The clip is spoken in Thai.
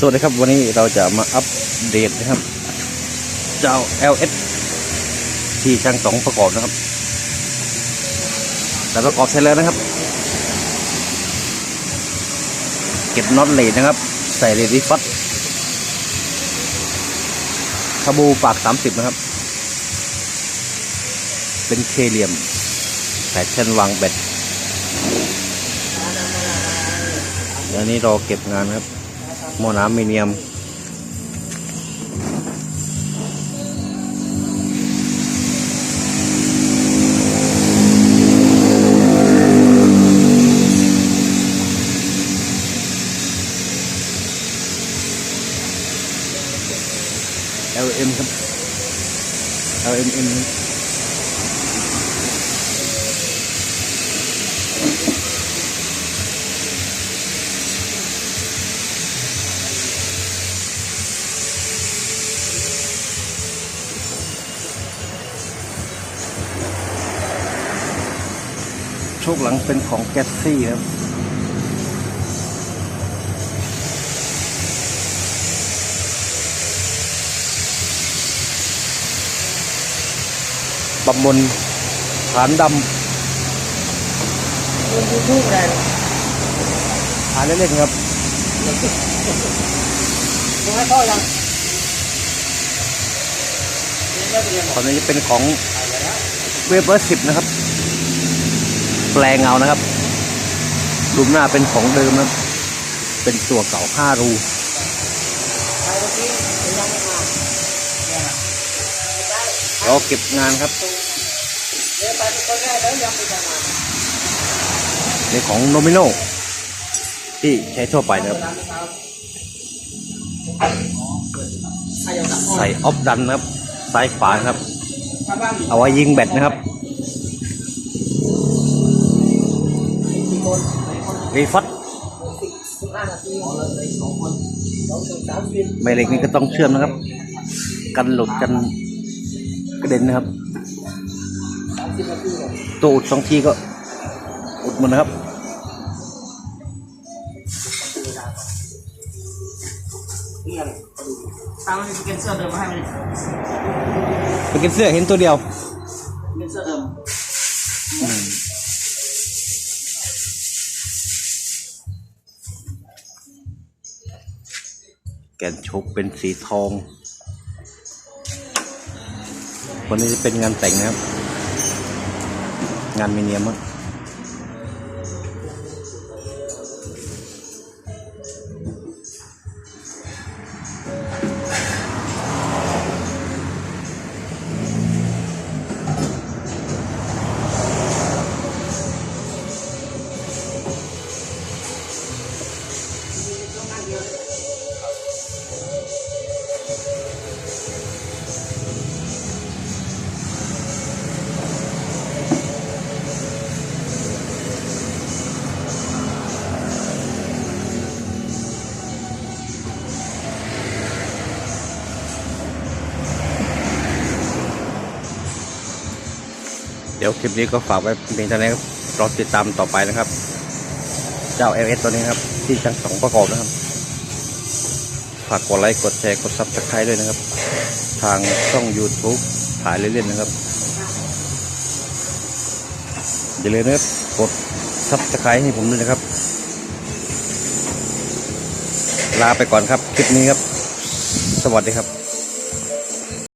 สวัสดีครับวันนี้เราจะมาอัปเดตนะครับ เจ้า LS ที่ช่างสองประกอบนะครับ แต่ประกอบเสร็จแล้วนะครับ เก็บน็อตเลดนะครับ ใส่เลดดิฟัตคาบูปาก30นะครับ เป็นเคเหลี่ยมแฟชั่นวางแบตเดี๋ยวนี้รอเก็บงานครับ หม้อน้ำ ชคหลังเป็นของแกสซี่ครับบำบลฐานดลงยูทูบเลยำฐานเล่นๆครับลงให้พ่อยังตอนนี้จะเป็นของเวเบอร์สิบนะครับ แปลงเงานะครับรูมหน้าเป็นของเดิมนะเป็นตัวเก่าห้ารูเมื่อเราเก็บงานครับในของโนมิโนที่ใช้ทั่วไปนะครับ ใส่ออฟดันนะครับ ซ้ายขวาครับ เอาไว้ยิงแบตนะครับ รีฟัตสิบสิบห้านาทีอ๋อเลยสองคนสองถึงสามสิบแม่เหล็กนี่ก็ต้องเชื่อมนะครับ กันหลุดกันกระเด็นนะครับสามสิบนาทีเลยตัวอุดสองทีก็อุดหมดนะครับเนี่ยตามมันจะเป็นเสื้อเดิมมาให้มันเป็นเสื้อเห็นตัวเดียว แก่นชกเป็นสีทอง วันนี้จะเป็นงานแต่งนะครับ งานมีเนียมอะ ดี๋ยวคลิปนี้ก็ฝากไว้เพียงเท่านี้ครับรอติดตามต่อไปนะครับ เจ้า LS ตัวนี้ครับ ที่ชั้นสองประกอบนะครับ ฝากกดไลค์กดแชร์กดซับสไครต์ด้วยนะครับ ทางช่อง YouTube ถ่ายเล่นๆนะครับอย่าลืมนะครับกดซับสไครต์ให้ผมด้วยนะครับ ลาไปก่อนครับ คลิปนี้ครับ สวัสดีครับ